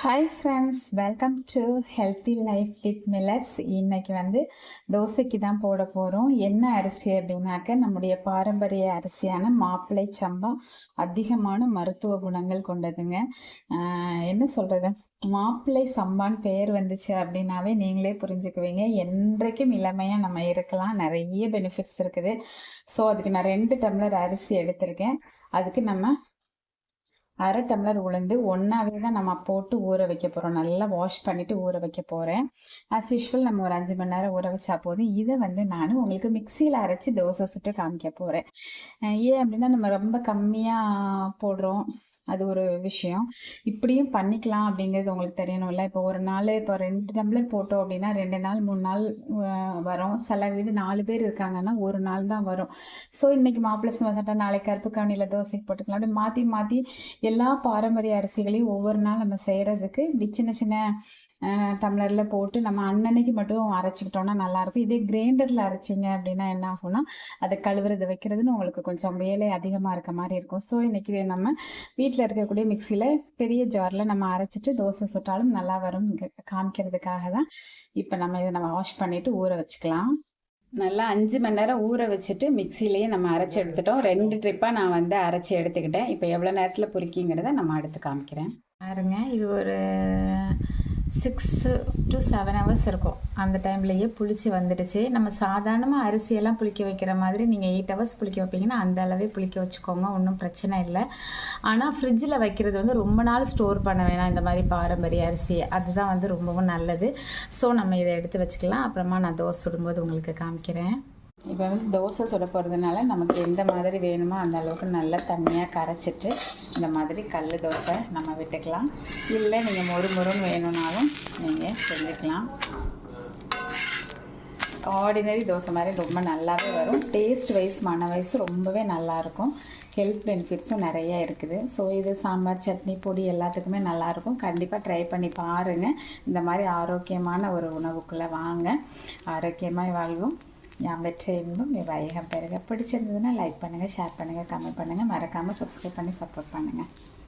Hi friends welcome to healthy life with millets இன்னைக்கு வந்து தோசைக்கு தான் போட போகிறோம் என்ன அரிசி அப்படின்னாக்க நம்முடைய பாரம்பரிய அரிசியான மாப்பிள்ளை சம்பா அதிகமான மருத்துவ குணங்கள் கொண்டதுங்க. என்ன சொல்கிறது மாப்பிள்ளை சம்பான் பெயர் வந்துச்சு அப்படின்னாவே நீங்களே புரிஞ்சுக்குவீங்க. என்றைக்கும் இளமையாக நம்ம இருக்கலாம். நிறைய பெனிஃபிட்ஸ் இருக்குது. ஸோ அதுக்கு நான் ரெண்டு டம்ளர் அரிசி எடுத்திருக்கேன். அதுக்கு நம்ம அரை டம்ளர் உளுந்து ஒன்றாவே தான் நம்ம போட்டு ஊற வைக்க போகிறோம் நல்லா வாஷ் பண்ணிவிட்டு ஊற வைக்க போகிறேன் ஆஸ் யூஷுவல் நம்ம ஒரு அஞ்சு மணி நேரம் ஊற வச்சா போதும். இதை வந்து நான் உங்களுக்கு மிக்சியில் அரைச்சி தோசை சுட்டு காமிக்க போகிறேன் ஏன் அப்படின்னா நம்ம ரொம்ப கம்மியாக போடுறோம். அது ஒரு விஷயம். இப்படியும் பண்ணிக்கலாம் அப்படிங்கிறது உங்களுக்கு தெரியணும்ல. இப்போ ஒரு நாள் இப்போ ரெண்டு டம்ளர் போட்டோம் அப்படின்னா ரெண்டு நாள் மூணு நாள் வரும். சில வீடு நாலு பேர் இருக்காங்கன்னா ஒரு நாள் தான் வரும். ஸோ இன்னைக்கு மாப்பிள்ளை சட்டை நாளைக்கு கருப்பு கவனியில் தோசைக்கு போட்டுக்கலாம். அப்படி மாற்றி மாற்றி எல்லா பாரம்பரிய அரிசிகளையும் ஒவ்வொரு நாள் நம்ம செய்கிறதுக்கு இப்படி சின்ன சின்ன டம்ளரில் போட்டு நம்ம அன்னன்னைக்கு மட்டும் அரைச்சிக்கிட்டோம்னா நல்லாயிருக்கும். இதே கிரைண்டரில் அரைச்சிங்க அப்படின்னா என்ன ஆகும்னா அதை கழுவுறது வைக்கிறதுன்னு உங்களுக்கு கொஞ்சம் வேலை அதிகமாக இருக்க மாதிரி இருக்கும். ஸோ இன்னைக்கு நம்ம வீட்டில் இருக்கக்கூடிய மிக்சியில் பெரிய ஜாரில் நம்ம அரைச்சிட்டு தோசை சுட்டாலும் நல்லா வரும் காமிக்கிறதுக்காக தான் இப்போ நம்ம இதை நம்ம வாஷ் பண்ணிட்டு ஊற வச்சுக்கலாம். நல்லா அஞ்சு மணி நேரம் ஊற வச்சுட்டு மிக்சிலேயே நம்ம அரைச்சி எடுத்துட்டோம். ரெண்டு ட்ரிப்பாக நான் வந்து அரைச்சி எடுத்துக்கிட்டேன். இப்போ எவ்வளோ நேரத்தில் பொரிக்கிங்கிறத நம்ம அடுத்து காமிக்கிறேன். பாருங்க இது ஒரு சிக்ஸு டு செவன் ஹவர்ஸ் இருக்கும். அந்த டைம்லேயே புளிச்சு வந்துடுச்சு. நம்ம சாதாரணமாக அரிசியெல்லாம் புளிக்க வைக்கிற மாதிரி நீங்கள் எயிட் ஹவர்ஸ் புளிக்க வைப்பீங்கன்னா அந்த அளவே புளிக்க வச்சுக்கோங்க. ஒன்றும் பிரச்சனை இல்லை. ஆனால் ஃப்ரிட்ஜில் வைக்கிறது வந்து ரொம்ப நாள் ஸ்டோர் பண்ண வேணாம். இந்த மாதிரி பாரம்பரிய அரிசியை அதுதான் வந்து ரொம்பவும் நல்லது. ஸோ நம்ம இதை எடுத்து வச்சுக்கலாம். அப்புறமா நான் தோசை சுடும்போது உங்களுக்கு காமிக்கிறேன். இப்போ வந்து தோசை சுட போகிறதுனால நமக்கு எந்த மாதிரி வேணுமோ அந்த அளவுக்கு நல்லா தண்ணியாக கரைச்சிட்டு இந்த மாதிரி கல் தோசை நம்ம விட்டுக்கலாம். இல்லை நீங்கள் மொறு மொறுன்னு வேணும்னாலும் நீங்கள் செஞ்சுக்கலாம். ஆர்டினரி தோசை மாதிரி ரொம்ப நல்லாவே வரும். டேஸ்ட் வைஸ் மன வைஸ் ரொம்பவே நல்லாயிருக்கும். ஹெல்த் பெனிஃபிட்ஸும் நிறைய இருக்குது. ஸோ இது சாம்பார் சட்னி பொடி எல்லாத்துக்குமே நல்லாயிருக்கும். கண்டிப்பாக ட்ரை பண்ணி பாருங்கள் இந்த மாதிரி ஆரோக்கியமான ஒரு உணவுக்குள்ளே வாங்க. ஆரோக்கியமாக வாழ்வோம். ஞாபகம் வெற்றி இன்பம் வைகம் பெருக பிடிச்சிருந்ததுன்னா லைக் பண்ணுங்கள் ஷேர் பண்ணுங்கள் கமெண்ட் பண்ணுங்கள் மறக்காமல் சப்ஸ்கிரைப் பண்ணி சப்போர்ட் பண்ணுங்கள்